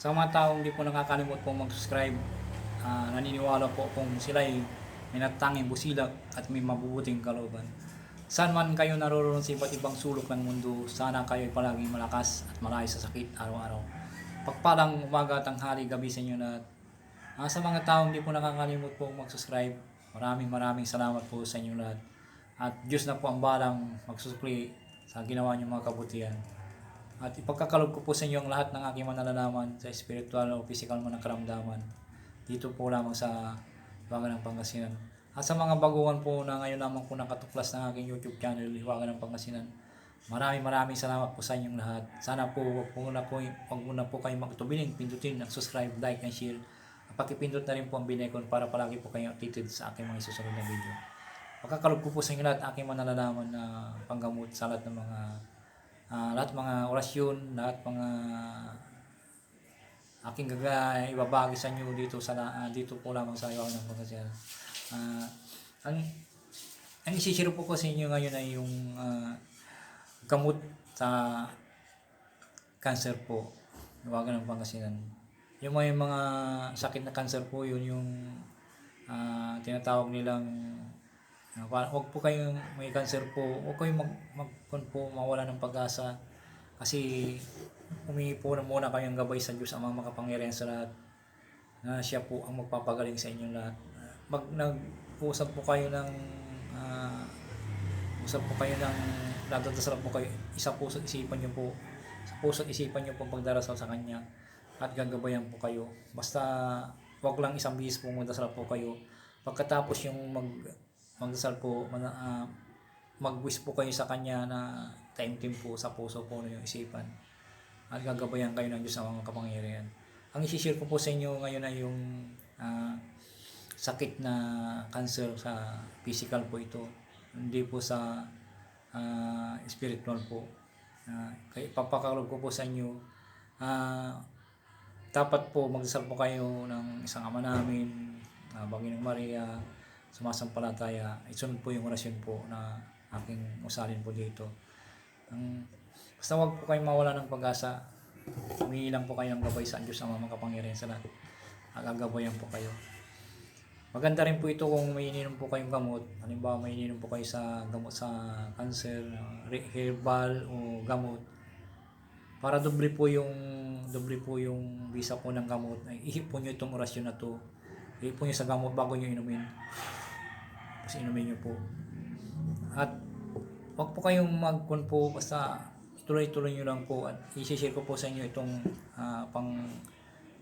Sa mga taong hindi po nakakalimot pong mag-subscribe, ah, naniniwala po kung sila ay may natanging busilak at may mabubuting kalooban. Saan man kayo naroroon sa iba't ibang sulok ng mundo, sana kayo ay palaging malakas at malayo sa sakit araw-araw. Pagpalang umaga, tanghali, gabi sa inyo lahat. Ah, sa mga taong hindi po nakakalimot po mag-subscribe, maraming maraming salamat po sa inyo lahat. At Diyos na po ang balang magsusukli sa ginawa niyong mga kabutihan. At ipagkakalob ko po sa inyo ang lahat ng aking manalalaman sa spiritual o physical man karamdaman. Dito po lamang sa Hiwaga ng Pangasinan. At sa mga baguhan po na ngayon lamang po nakatuklas ng aking YouTube channel, Hiwaga ng Pangasinan. Maraming maraming salamat po sa inyong lahat. Sana po wag po na po, wag muna po kayo magtubiling, pindutin subscribe, like, and share. At pakipindot na rin po ang binecon para palagi po kayong updated sa aking mga susunod na video. Pagkakalob ko po sa inyo lahat aking manalalaman na panggamot sa lahat ng mga ah, lahat mga orasyon, lahat mga aking gaga ibabagi sa inyo dito sa ah, dito po lamang sa Iwaw ng Pangasinan. Ah, ang ang isishare po ko sa inyo ngayon ay yung ah, gamot sa cancer po. Iwagan ng Pangasinan. Yung may mga sakit na cancer po yun yung ah, tinatawag nilang Huwag po kayong may cancer po, huwag kayong mag, mag po mawala ng pag-asa. Kasi humingi po na muna kayong gabay sa Diyos ang mga makapangyarihan sa lahat na siya po ang magpapagaling sa inyong lahat. Ah, Mag nag-usap po kayo ng ah, usap po kayo ng nadadasal po kayo. Isa puso at isipan niyo po sa puso isipan niyo po pagdarasal sa kanya at gagabayan po kayo. Basta wag lang isang bihis po magdasal po kayo. Pagkatapos yung mag magdasal po man, ah, mag-wish po kayo sa kanya na taimtim po sa puso po yung isipan. At gagabayan kayo ng Diyos sa mga kapangyarihan. Ang isishare ko po sa inyo ngayon ay yung ah, sakit na cancer sa physical po ito. Hindi po sa ah, spiritual po. Uh, kaya papakalob ko po sa inyo ah, dapat po magdasal po kayo ng isang ama namin uh, Banginang Maria sumasampalataya isunod po yung orasyon po na aking usalin po dito ang basta wag po kayong mawala ng pag-asa humingi lang po kayo ng gabay sa Diyos ang mga kapangyarihan sa lahat at gagabayan po kayo Maganda rin po ito kung may ininom po kayong gamot. Halimbawa may ininom po kayo sa gamot sa cancer, herbal o gamot. Para doble po yung doble po yung bisa po ng gamot. Ihip po nyo itong orasyon na to. Ihip po nyo sa gamot bago nyo inumin. Tapos inumin nyo po. At wag po kayong magkun po basta tuloy-tuloy nyo lang po at i-share ko po sa inyo itong ah, pang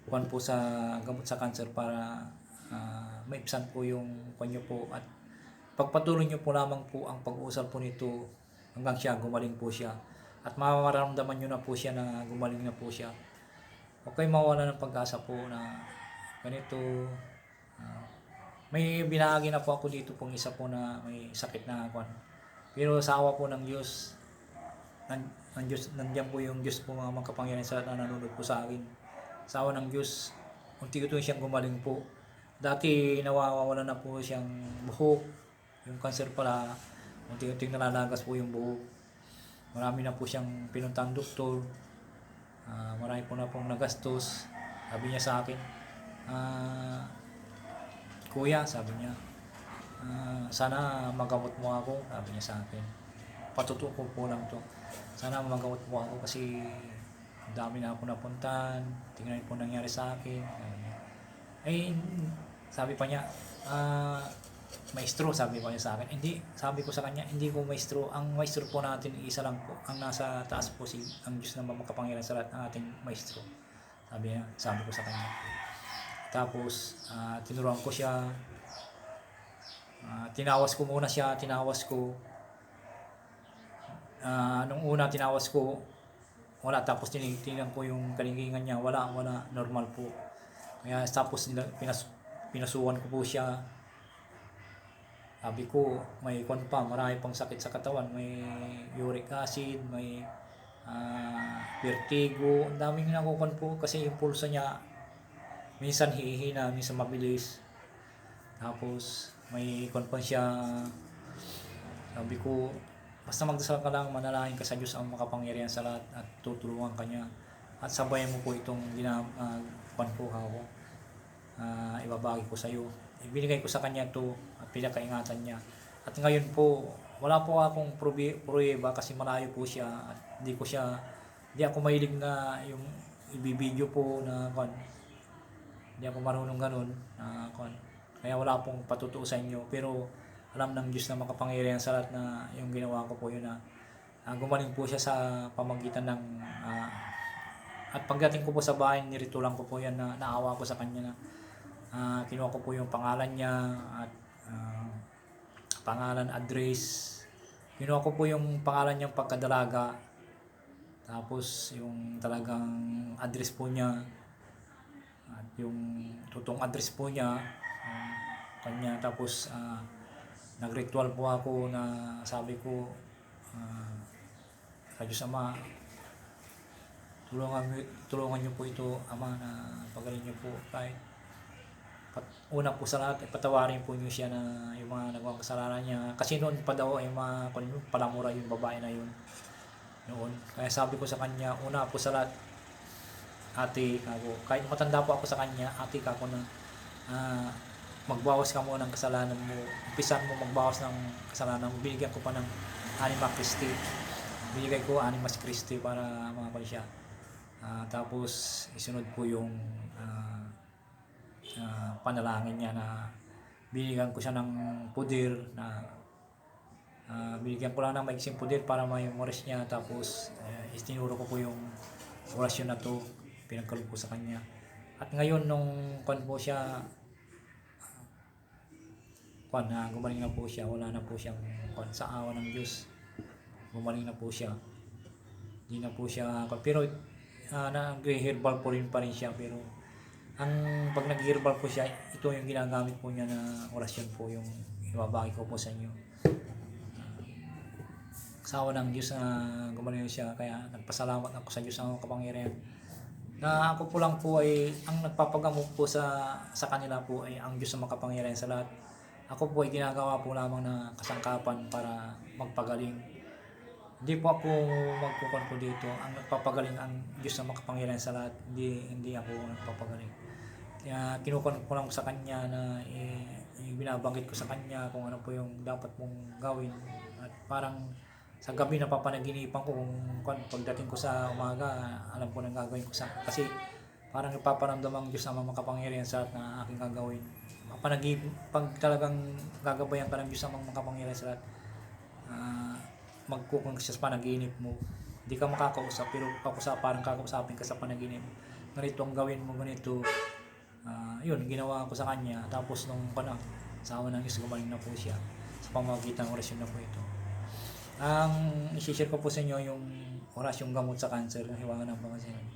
kuhan po sa gamot sa cancer para ah, maipsan po yung kanyo po at pagpatuloy nyo po lamang po ang pag-uusap po nito hanggang siya gumaling po siya at mamaramdaman nyo na po siya na gumaling na po siya huwag kayong mawala ng pag-asa po na ganito may binahagi na po ako dito pong isa po na may sakit na kwan. Pero sa awa po ng Diyos nan, nan Diyos, nandiyan po yung Diyos po mga makapangyarihan sa na nanonood po sa akin. Sa awa ng Diyos unti-unti siyang gumaling po. Dati nawawala na po siyang buhok. Yung cancer pala unti-unting nalalagas po yung buhok. Marami na po siyang pinuntang doktor. Ah, marami po na pong nagastos sabi niya sa akin. Ah, kuya sabi niya ah, sana magamot mo ako sabi niya sa akin. Patutuko po lang to. Sana magamot mo ako kasi dami na ako napuntan tingnan po nangyari sa akin. Ay sabi pa niya ah maestro sabi pa niya sa akin. Hindi sabi ko sa kanya hindi ko maestro. Ang maestro po natin isa lang po. Ang nasa taas po si ang Diyos na makapangyarihan sa lahat ng ating maestro. Sabi niya sabi ko sa kanya tapos ah, tinuruan ko siya. Ah, tinawas ko muna siya tinawas ko. Ah, nung una tinawas ko wala. Tapos tinitingnan ko yung kalingingan niya. Wala wala. Normal po. Kaya tapos pinas, pinasuhan ko po siya. Sabi ko may kwan pa marami pang sakit sa katawan. May uric acid may ah, vertigo. Ang daming nakukuhan po kasi yung pulso niya minsan hihina minsan mabilis tapos may pa siya sabi ko basta magdasal ka lang manalangin ka sa Diyos ang makapangyarihan sa lahat at tutulungan ka niya at sabayan mo po itong gina uh, po ako. Ah, ibabagi ko sa iyo. Ibinigay ko sa kanya to at pinakaingatan niya. At ngayon po, wala po akong pruweba kasi malayo po siya at hindi ko siya hindi ako mahilig na yung ibibideo po na hindi ako marunong ganun kon. Kaya wala pong patutuo sa inyo pero alam ng Diyos na makapangyarihan sa lahat na yung ginawa ko po yun na ah, gumaling po siya sa pamagitan ng ah, at pagdating ko po sa bahay niritulan ko po yan na naawa ko sa kanya na ah, kinuha ko po yung pangalan niya at ah, pangalan, address. Kinuha ko po yung pangalan niyang pagkadalaga. Tapos yung talagang address po niya yung totoong address po niya ah, kanya tapos ah, nagritual po ako na sabi ko uh, sa Diyos Ama tulungan, tulungan niyo po ito Ama na pagaling niyo po kahit pat, una po sa lahat, ipatawarin po niyo siya na yung mga nagawang kasalanan niya. Kasi noon pa daw ay mga palamura yung babae na yun. Noon. Kaya sabi ko sa kanya, una po sa lahat, ate ako, kahit matanda po ako sa kanya, ate kako na ah, magbawas ka muna ng kasalanan mo. Umpisan mo magbawas ng kasalanan mo. Binigyan ko pa ng anima Christi. Binigay ko anima Christi para mga siya. Ah, tapos isunod po yung ah, ah, panalangin niya na binigyan ko siya ng pudir na ah, binigyan ko lang ng maiksing pudir para ma-memorize niya tapos uh, istinuro ko po yung orasyon na to pinagkalog ko sa kanya. At ngayon nung kwan po siya kwan na gumaling na po siya wala na po siyang kwan sa awa ng Diyos. Gumaling na po siya. Hindi na po siya pero uh, nag-herbal po rin pa rin siya. Pero ang pag nag-herbal po siya, ito yung ginagamit po niya na orasyon po yung ibabagi ko po sa inyo. Sawa ng Diyos na gumaling siya, kaya nagpasalamat ako sa Diyos ng kapangyarihan. Na ako po lang po ay, ang nagpapagamot po sa sa kanila po ay ang Diyos na makapangyarihan sa lahat. Ako po ay ginagawa po lamang na kasangkapan para magpagaling. Hindi po ako magkukuhan po dito. Ang nagpapagaling ang Diyos na makapangyarihan sa lahat. Hindi, hindi ako nagpapagaling. Kaya kinukuha ko lang sa kanya na eh, binabanggit ko sa kanya kung ano po yung dapat mong gawin. At parang sa gabi napapanaginipan ko kung, kung pagdating ko sa umaga, alam ko na gagawin ko sa kasi parang napaparamdam ang Diyos na makapangyarihan sa lahat na aking gagawin. Mapanagib, pag talagang gagabayan ka ng Diyos na makapangyarihan sa lahat, ah, magkukong panaginip mo. Hindi ka makakausap, pero kakusap, parang kakausapin ka sa panaginip. Ganito ang gawin mo, ganito. Ah, yun, ginawa ko sa kanya. Tapos nung panang, sa awa ng Diyos, gumaling na po siya. Sa pamagitan ng orasyon na po ito. Ang isi-share ko po sa inyo yung orasyong gamot sa cancer ng hiwangan ng Pangasinan.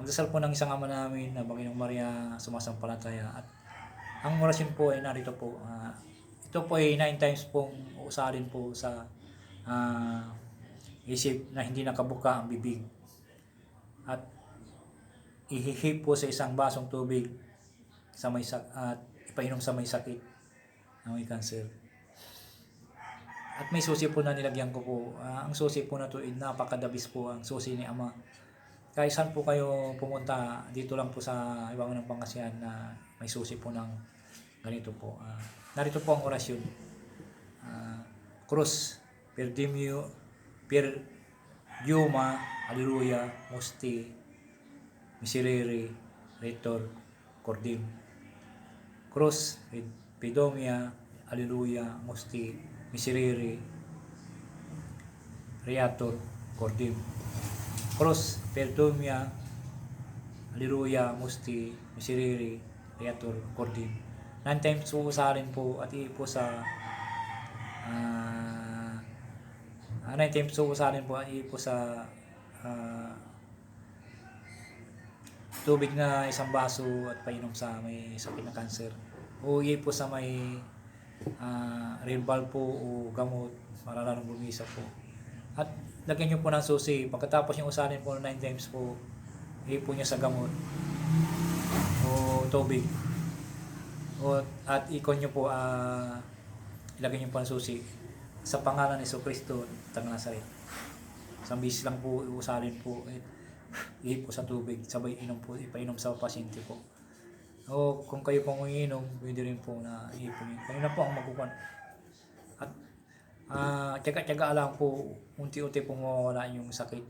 Magdasal po ng isang ama namin na Baginong Maria sumasampalataya at ang orasyon po ay narito po. ah, ito po ay nine times pong uusalin po sa ah, isip na hindi nakabuka ang bibig. At ihihip po sa isang basong tubig sa may sak at ipainom sa may sakit na may cancer. At may susi po na nilagyan ko po. Ah, ang susi po na to ay napakadabis po ang susi ni Ama. Kahit saan po kayo pumunta, dito lang po sa Ibangon ng Pangasinan na may susi po ng ganito po. Ah, narito po ang orasyon. Ah, Cruz, per dimio, per diuma, Alleluia, Musti, Miserere, Retor, Cordim. Cruz, Pedomia, Alleluia, Musti, Miserere, Reator, Cordim. Cruz, Perdomia, Alleluia, Musti, Miserere, Reator, Cordim. Nine times po po at po sa uh, nine times po po at po sa ah, tubig na isang baso at painom sa may sakit na cancer. O po sa may uh, herbal po o gamot para lalong bumisa po. At lagyan nyo po ng susi. Pagkatapos yung usanin po ng 9 times po, iye po niya sa gamot o tubig. O, at ikon nyo po, ah ilagay nyo po ng susi sa pangalan ni Kristo, Tang Nazaret. Isang bisis lang po usalin po. Ipo sa tubig, sabay inom po, ipainom sa pasyente po. O kung kayo pong umiinom, pwede rin po na ipon. Kayo na po ang magkukuhan. At ah tiyaga-tiyaga lang po, unti-unti po mawawala yung sakit.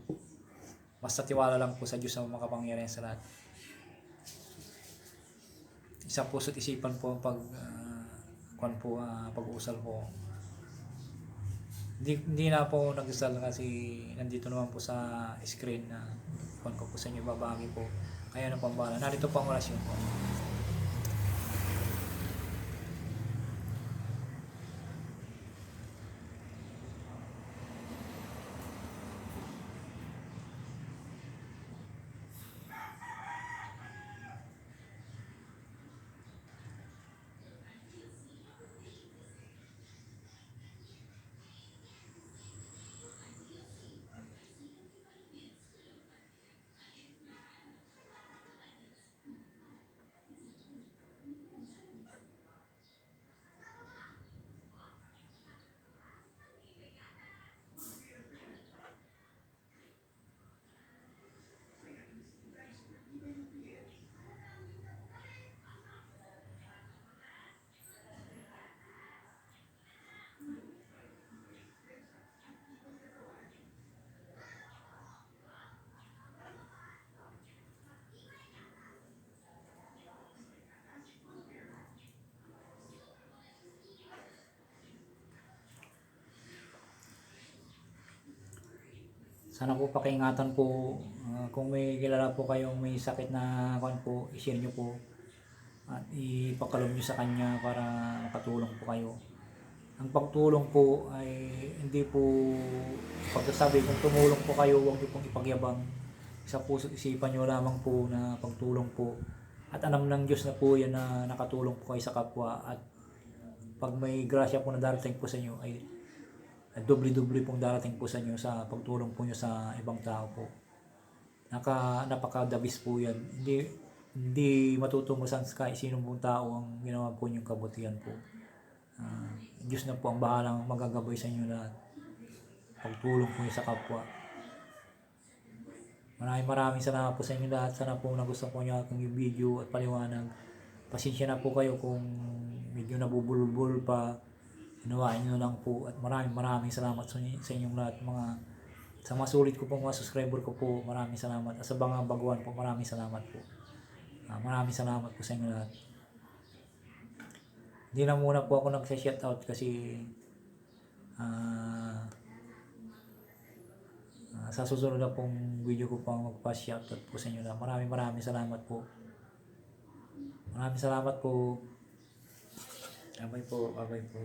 Basta tiwala lang po sa Diyos na makapangyarihan sa lahat. Isa puso't isipan po ang pag ah, kuwan po, ah, pag-uusal po. Hindi, hindi na po nagdasal kasi nandito naman po sa screen na kuwan ko po sa inyo babagi po. Kaya na pang bala. Narito po ang orasyon po. Sana po pakiingatan po ah, kung may kilala po kayong may sakit na kuwan po, i-share nyo po at ipakalom nyo sa kanya para makatulong po kayo. Ang pagtulong po ay hindi po pagkasabi kung tumulong po kayo, huwag nyo pong ipagyabang. Sa puso isipan nyo lamang po na pagtulong po. At alam ng Diyos na po yan na nakatulong po kayo sa kapwa at pag may grasya po na darating po sa inyo ay at doble-doble pong darating po sa inyo sa pagtulong po nyo sa ibang tao po. Naka, napakadabis po yan. Hindi, hindi matutungo sa kahit sino pong tao ang ginawa po niyong kabutihan po. Ah, Diyos na po ang bahalang magagabay sa inyo lahat. Pagtulong po niyo sa kapwa. Maraming maraming salamat po sa inyo lahat. Sana po nagustuhan po niyo aking video at paliwanag. Pasensya na po kayo kung medyo nabubulbul pa Ginawain nyo lang po at maraming maraming salamat sa, sa inyong lahat mga sa mga sulit ko po mga subscriber ko po maraming salamat. At sa mga baguhan po maraming salamat po. Ah, maraming salamat po sa inyo lahat. Hindi na muna po ako nagsa-shout out kasi ah ah, sa susunod na pong video ko pang magpa-shout out po sa inyo lahat. Maraming maraming salamat po. Maraming salamat po. Abay po, abay po.